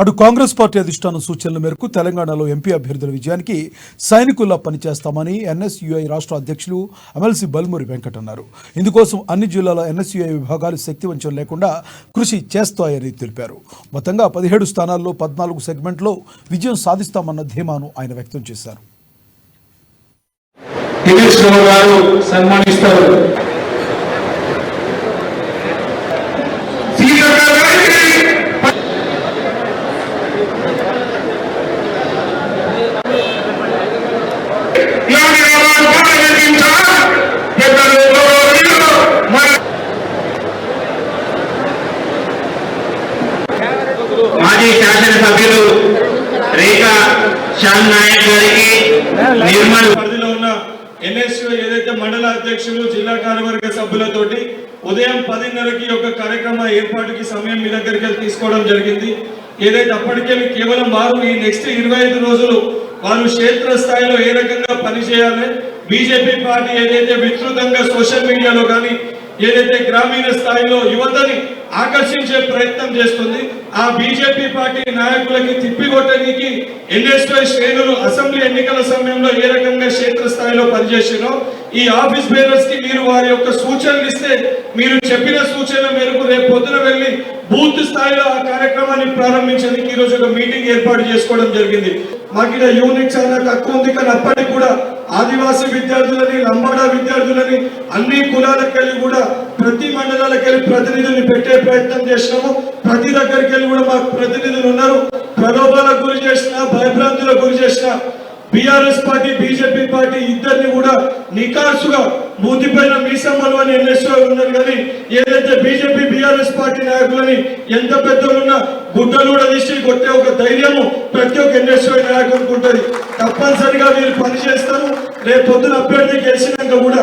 అటు కాంగ్రెస్ పార్టీ అధిష్టానం సూచనల మేరకు తెలంగాణలో ఎంపీ అభ్యర్థుల విజయానికి సైనికుల్లా పనిచేస్తామని ఎన్ఎస్యుఐ రాష్ట్ర అధ్యక్షులు ఎమ్మెల్సీ బల్మూరి వెంకట్ అన్నారు. ఇందుకోసం అన్ని జిల్లాల ఎన్ఎస్యుఐ విభాగాలు శక్తివంచం లేకుండా కృషి చేస్తాయని తెలిపారు. మొత్తంగా పదిహేడు స్థానాల్లో పద్నాలుగు సెగ్మెంట్లో విజయం సాధిస్తామన్న ధీమాను ఆయన వ్యక్తం చేశారు. మాజీ శాసనసభ్యులు రేఖా శ్యామ్ నాయక్ గారికి నిర్మల్ పరిధిలో ఉన్న ఎన్ఎస్యు ఏదైతే మండల అధ్యక్షులు జిల్లా కార్యవర్గ సభ్యులతోటి ఉదయం పదిన్నరకి ఒక కార్యక్రమ ఏర్పాటుకి సమయం మీ దగ్గరికి తీసుకోవడం జరిగింది. ఏదైతే అప్పటికెళ్ళి కేవలం వారు ఈ నెక్స్ట్ ఇరవై ఐదు రోజులు వారు క్షేత్ర స్థాయిలో ఏ రకంగా పనిచేయాలి బీజేపీ పార్టీ ఏదైతే విస్తృతంగా సోషల్ మీడియాలో కానీ ఏదైతే గ్రామీణ స్థాయిలో యువతని ఆకర్షించే ప్రయత్నం చేస్తుంది. ఆ బీజేపీ పార్టీ నాయకులకి తిప్పికొట్టడానికి ఎన్ఎస్ఐ శ్రేణులు అసెంబ్లీ ఎన్నికల సమయంలో ఏ రకంగా క్షేత్ర స్థాయిలో పనిచేసినో ఈ ఆఫీస్ బేరర్స్కి మీరు వారి యొక్క సూచనలు ఇస్తే మీరు చెప్పిన సూచన మేరకు రేపు పొద్దున వెళ్ళి బూత్ స్థాయిలో ఆ కార్యక్రమాన్ని ప్రారంభించడానికి ఈ రోజు ఒక మీటింగ్ ఏర్పాటు చేసుకోవడం జరిగింది. మాకు ఇక్కడ యూనిట్ చాలా తక్కువ ఉంది కానీ అప్పటికి కూడా ఆదివాసీ విద్యార్థులని లంబాడా విద్యార్థులని అన్ని కులాలకు వెళ్ళి కూడా ప్రతి దగ్గరికి వెళ్ళి ప్రతినిధుల్ని పెట్టే ప్రయత్నం చేసినాము ప్రతి దగ్గరికి వెళ్ళి కూడా మాకు ప్రతినిధులు ఉన్నారు. ప్రలోభాలకు గురి చేసిన భయభ్రాంతులకు గురి చేసిన బీఆర్ఎస్ పార్టీ బీజేపీ పార్టీ ఇద్దరిని కూడా నికార్సుగా మూతిపైన మీసమ్మలు అని ఎన్ఎస్ఓ ఉన్నారు కానీ ఏదైతే బీజేపీ బీఆర్ఎస్ పార్టీ నాయకులని ఎంత పెద్దలున్నా గుడ్డలు కూడా తీసి కొట్టే ఒక ధైర్యము ప్రతి ఒక్క ఎన్ఎస్ఓ నాయకునికి ఉంటుంది. తప్పనిసరిగా మీరు పనిచేస్తారు రేపు పొద్దున అభ్యర్థి గెలిచినాక కూడా